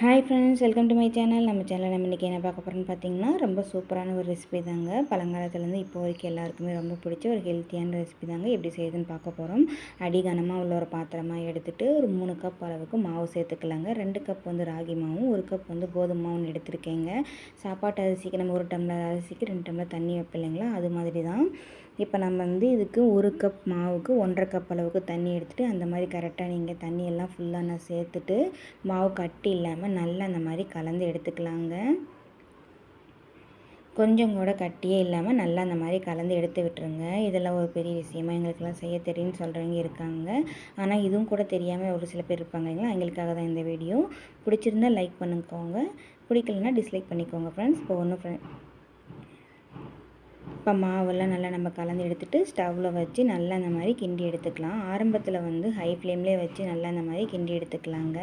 Hi friends welcome to my channel நம்ம சேனலில் நம்ம இன்றைக்கி என்ன பார்க்க போகிறோன்னு பார்த்தீங்கன்னா ரொம்ப சூப்பரான ஒரு ரெசிபி தாங்க. பழங்காலத்துலேருந்து இப்போ வரைக்கும் எல்லாருக்குமே ரொம்ப பிடிச்ச ஒரு ஹெல்த்தியான ரெசிபி தாங்க எப்படி செய்யுதுன்னு பார்க்க போகிறோம் அடிகனமாக உள்ள ஒரு பாத்திரமாக எடுத்துகிட்டு ஒரு மூணு கப் அளவுக்கு மாவு சேர்த்துக்கலாங்க. ரெண்டு கப் வந்து ராகி மாவும் ஒரு கப் வந்து கோதுமை மாவும் எடுத்துருக்கேங்க. சாப்பாட்டு அரிசிக்கு நம்ம ஒரு டம்ளர் அரிசிக்கு ரெண்டு டம்ளர் தண்ணி வைப்பில்லைங்களா அது மாதிரி தான். இப்போ நம்ம வந்து இதுக்கு ஒரு கப் மாவுக்கு ஒன்றரை கப் அளவுக்கு தண்ணி எடுத்துகிட்டு அந்த மாதிரி கரெக்டாக நீங்கள் தண்ணியெல்லாம் ஃபுல்லாக நான் சேர்த்துட்டு மாவு கட்டி இல்லாமல் நல்லா அந்த மாதிரி கலந்து எடுத்துக்கலாங்க. கொஞ்சம் கூட கட்டியே இல்லாமல் நல்லா அந்த மாதிரி கலந்து எடுத்து விட்டுருங்க. இதெல்லாம் ஒரு பெரிய விஷயமா எங்களுக்கெல்லாம் செய்ய தெரியும்னு சொல்கிறவங்க இருக்காங்க. ஆனால் இதுவும் கூட தெரியாமல் ஒரு சில பேர் இருப்பாங்க இல்லைங்களா? எங்களுக்காக தான் இந்த வீடியோ. பிடிச்சிருந்தா லைக் பண்ணிக்கோங்க பிடிக்கலன்னா டிஸ்லைக் பண்ணிக்கோங்க ஃப்ரெண்ட்ஸ் இப்போ ஒன்றும் ஃப்ரெண்ட் இப்போ மாவெல்லாம் நல்லா நம்ம கலந்து எடுத்துகிட்டு ஸ்டவ்வில் வச்சு நல்லா அந்த மாதிரி கிண்டி எடுத்துக்கலாம். ஆரம்பத்தில் வந்து ஹை ஃப்ளேம்லேயே வச்சு நல்லா அந்த மாதிரி கிண்டி எடுத்துக்கலாங்க.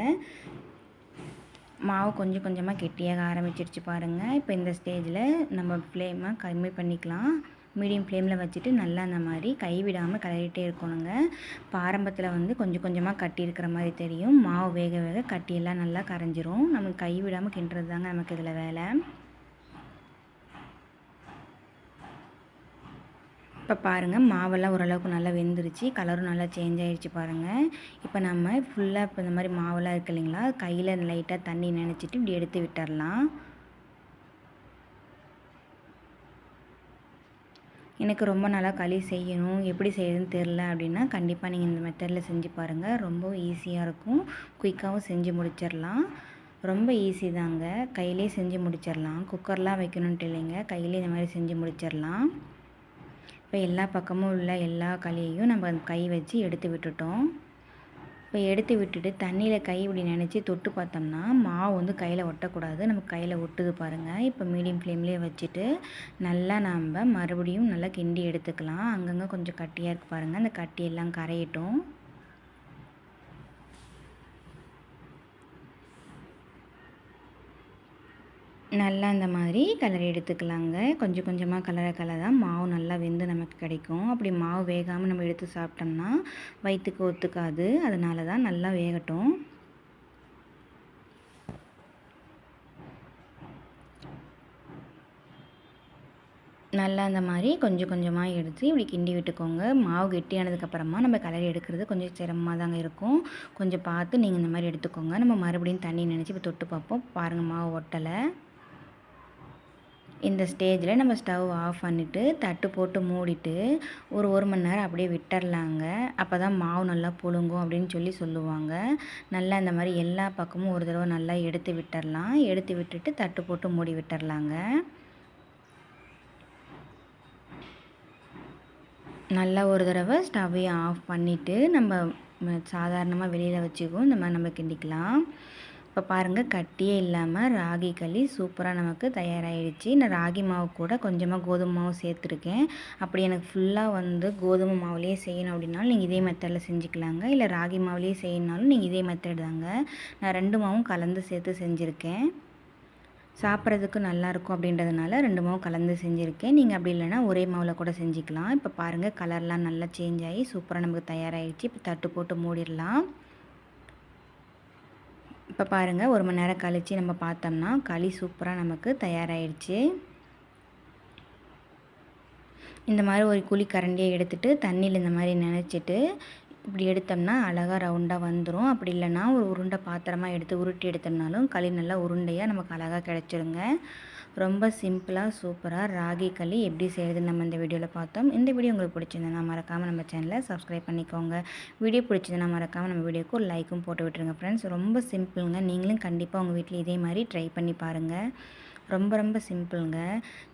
மாவு கொஞ்சம் கொஞ்சமாக கெட்டியாக ஆரம்பிச்சிருச்சு பாருங்கள் இப்போ இந்த ஸ்டேஜில் நம்ம ஃப்ளேமை கம்மி பண்ணிக்கலாம். மீடியம் ஃப்ளேமில் வச்சுட்டு நல்லா அந்த மாதிரி கைவிடாமல் கலரிட்டே இருக்கணுங்க. இப்போ ஆரம்பத்தில் வந்து கொஞ்சம் கொஞ்சமாக கட்டி இருக்கிற மாதிரி தெரியும். மாவு வேக வேக கட்டியெல்லாம் நல்லா கரைஞ்சிரும். நமக்கு கைவிடாமல் கிண்டுறது தாங்க நமக்கு இதில் வேலை. இப்போ பாருங்கள் மாவெல்லாம் ஓரளவுக்கு நல்லா வெந்துருச்சு. கலரும் நல்லா சேஞ்ச் ஆகிடுச்சு பாருங்கள் இப்போ நம்ம ஃபுல்லாக இப்போ இந்த மாதிரி மாவெல்லாம் இருக்கு இல்லைங்களா கையில் லைட்டாக தண்ணி நினச்சிட்டு இப்படி எடுத்து விட்டுடலாம் எனக்கு ரொம்ப நல்லா களி செய்யணும் எப்படி செய்யுதுன்னு தெரில அப்படின்னா கண்டிப்பாக நீங்கள் இந்த மெத்தடில் செஞ்சு பாருங்கள் ரொம்ப ஈஸியாக இருக்கும். குயிக்காகவும் செஞ்சு முடிச்சிடலாம் ரொம்ப ஈஸி தாங்க. கையிலே செஞ்சு முடிச்சிடலாம் குக்கர்லாம் வைக்கணுன்ட்டு இல்லைங்க. கையிலே இந்த மாதிரி செஞ்சு முடிச்சிடலாம் இப்போ எல்லா பக்கமும் உள்ள எல்லா களியையும் நம்ம கை வச்சு எடுத்து விட்டுட்டோம். இப்போ எடுத்து விட்டுட்டு தண்ணியில் கை இப்படி நினச்சி தொட்டு பார்த்தோம்னா மாவு வந்து கையில் ஒட்டக்கூடாது. நம்ம கையில் ஒட்டுது பாருங்கள் இப்போ மீடியம் ஃப்ளேம்லேயே வச்சுட்டு நல்லா நம்ம மறுபடியும் நல்லா கிண்டி எடுத்துக்கலாம். அங்கங்கே கொஞ்சம் கட்டியாக இருக்குது பாருங்கள் அந்த கட்டியெல்லாம் கரையட்டும். நல்லா இந்த மாதிரி கலர் எடுத்துக்கலாங்க. கொஞ்சம் கொஞ்சமாக கலர கலர் தான் மாவு நல்லா வெந்து நமக்கு கிடைக்கும். அப்படி மாவு வேகாமல் நம்ம எடுத்து சாப்பிட்டோம்னா வயிற்றுக்கு ஒத்துக்காது. அதனால தான் நல்லா வேகட்டும். நல்லா அந்த மாதிரி கொஞ்சம் கொஞ்சமாக எடுத்து இப்படி கிண்டி விட்டுக்கோங்க. மாவு கெட்டியானதுக்கப்புறமா நம்ம கலரி எடுக்கிறது கொஞ்சம் சிரமமாக தாங்க இருக்கும். கொஞ்சம் பார்த்து நீங்கள் இந்த மாதிரி எடுத்துக்கோங்க. நம்ம மறுபடியும் தண்ணி நினச்சி இப்போ தொட்டு பார்ப்போம். பாருங்கள் மாவு ஒட்டலை. இந்த ஸ்டேஜில் நம்ம ஸ்டவ் ஆஃப் பண்ணிவிட்டு தட்டு போட்டு மூடிட்டு ஒரு ஒரு மணி நேரம் அப்படியே விட்டுறலாங்க. அப்போ தான் மாவு நல்லா புழுங்கும் அப்படின்னு சொல்லி சொல்லுவாங்க. நல்லா இந்த மாதிரி எல்லா பக்கமும் ஒரு தடவை நல்லா எடுத்து விட்டுறலாம். எடுத்து விட்டுட்டு தட்டு போட்டு மூடி விட்டுறலாங்க. நல்லா ஒரு தடவை ஸ்டவ்வையும் ஆஃப் பண்ணிவிட்டு நம்ம சாதாரணமாக வெளியில் வச்சுக்கும். இந்த மாதிரி நம்ம கிண்டிக்கலாம். இப்போ பாருங்கள் கட்டியே இல்லாமல் ராகி களி சூப்பராக நமக்கு தயாராகிடுச்சு நான் ராகி மாவு கூட கொஞ்சமாக கோதுமை மாவு சேர்த்துருக்கேன். அப்படி எனக்கு ஃபுல்லாக வந்து கோதுமை மாவுலேயே செய்யணும் அப்படின்னாலும் நீங்கள் இதே மெத்தடில் செஞ்சுக்கலாங்க. இல்லை ராகி மாவுலேயே செய்யணுனாலும் நீங்கள் இதே மெத்தட் தாங்க. நான் ரெண்டு மாவும் கலந்து சேர்த்து செஞ்சுருக்கேன். சாப்பிட்றதுக்கு நல்லாயிருக்கும் அப்படின்றதுனால ரெண்டு மாவு கலந்து செஞ்சுருக்கேன். நீங்கள் அப்படி இல்லைனா ஒரே மாவில் கூட செஞ்சுக்கலாம். இப்போ பாருங்கள் கலர்லாம் நல்லா சேஞ்ச் ஆகி சூப்பராக நமக்கு தயாராகிடுச்சு இப்போ தட்டு போட்டு மூடிடலாம். இப்போ பாருங்கள் ஒரு மணி நேரம் கழித்து நம்ம பார்த்தோம்னா களி சூப்பராக நமக்கு தயாராகிடுச்சு இந்த மாதிரி ஒரு குழி கரண்டியை எடுத்துகிட்டு தண்ணியில் இந்த மாதிரி நினச்சிட்டு இப்படி எடுத்தோம்னா அழகாக ரவுண்டாக வந்துடும் அப்படி இல்லைன்னா ஒரு உருண்டை பாத்திரமாக எடுத்து உருட்டி எடுத்தோம்னாலும் களி நல்லா உருண்டையாக நமக்கு அழகாக கிடச்சிருங்க. ரொம்ப சிம்பிளாக சூப்பராக ராகி களி எப்படி செய்கிறதுன்னு நம்ம இந்த வீடியோவில் பார்த்தோம். இந்த வீடியோ உங்களுக்கு பிடிச்சிருந்தா மறக்காமல் நம்ம சேனலை சப்ஸ்கிரைப் பண்ணிக்கோங்க. வீடியோ பிடிச்சிருந்தா மறக்காமல் நம்ம வீடியோக்கு ஒரு லைக்கும் போட்டு விட்டுருங்க ஃப்ரெண்ட்ஸ் ரொம்ப சிம்பிளுங்க. நீங்களும் கண்டிப்பாக உங்கள் வீட்டில் இதே மாதிரி ட்ரை பண்ணி பாருங்கள் ரொம்ப ரொம்ப சிம்பிளுங்க.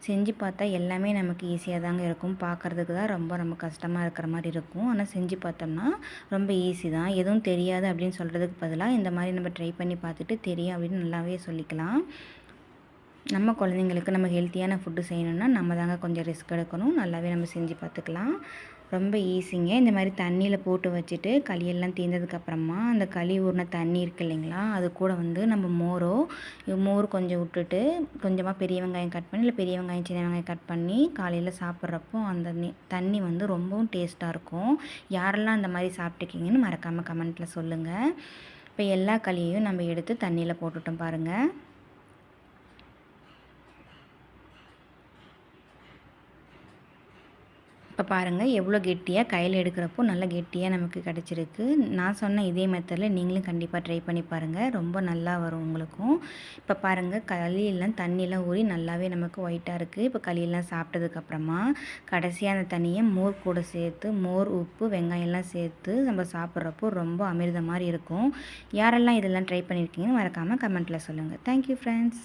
செஞ்சு பார்த்தா எல்லாமே நமக்கு ஈஸியாக தாங்க இருக்கும். பார்க்குறதுக்கு தான் ரொம்ப ரொம்ப கஷ்டமாக இருக்கிற மாதிரி இருக்கும். ஆனால் செஞ்சு பார்த்தோம்னா ரொம்ப ஈஸி தான். எதுவும் தெரியாது அப்படின்னு சொல்கிறதுக்கு பதிலாக இந்த மாதிரி நம்ம ட்ரை பண்ணி பார்த்துட்டு தெரியும் அப்படின்னு நல்லாவே சொல்லிக்கலாம். நம்ம குழந்தைங்களுக்கு நம்ம ஹெல்த்தியான ஃபுட்டு செய்யணுன்னா நம்ம தாங்க கொஞ்சம் ரிஸ்க் எடுக்கணும். நல்லாவே நம்ம செஞ்சு பார்த்துக்கலாம். ரொம்ப ஈஸிங்க. இந்த மாதிரி தண்ணியில் போட்டு வச்சுட்டு களியெல்லாம் தீர்ந்ததுக்கப்புறமா அந்த களி ஊறின தண்ணி இருக்குது இல்லைங்களா? அது கூட வந்து நம்ம மோரோ மோர் கொஞ்சம் விட்டுட்டு கொஞ்சமாக பெரிய வெங்காயம் கட் பண்ணி இல்லை பெரிய வெங்காயம் சின்ன வெங்காயம் கட் பண்ணி காலையில் சாப்பிட்றப்போ அந்த தண்ணி வந்து ரொம்பவும் டேஸ்ட்டாக இருக்கும். யாரெல்லாம் அந்த மாதிரி சாப்பிட்டுருக்கீங்கன்னு மறக்காமல் கமெண்ட்டில் சொல்லுங்கள் இப்போ எல்லா களியையும் நம்ம எடுத்து தண்ணியில் போட்டுட்டோம் பாருங்கள் இப்போ பாருங்கள் எவ்வளோ கெட்டியாக கையில் எடுக்கிறப்போ நல்லா கெட்டியாக நமக்கு கிடச்சிருக்கு. நான் சொன்ன இதே மெத்தடில் நீங்களும் கண்டிப்பாக ட்ரை பண்ணி பாருங்கள் ரொம்ப நல்லா வரும் உங்களுக்கும். இப்போ பாருங்கள் களியெல்லாம் தண்ணியெல்லாம் ஊறி நல்லாவே நமக்கு ஒயிட்டாக இருக்குது இப்போ களியெல்லாம் சாப்பிட்டதுக்கப்புறமா கடைசியாக அந்த தண்ணியை மோர் கூட சேர்த்து மோர் உப்பு வெங்காயம்லாம் சேர்த்து நம்ம சாப்பிட்றப்போ ரொம்ப அமிர்த மாதிரி இருக்கும். யாரெல்லாம் இதெல்லாம் ட்ரை பண்ணியிருக்கீங்கன்னு மறக்காமல் கமெண்ட்டில் சொல்லுங்கள் தேங்க்யூ ஃப்ரெண்ட்ஸ்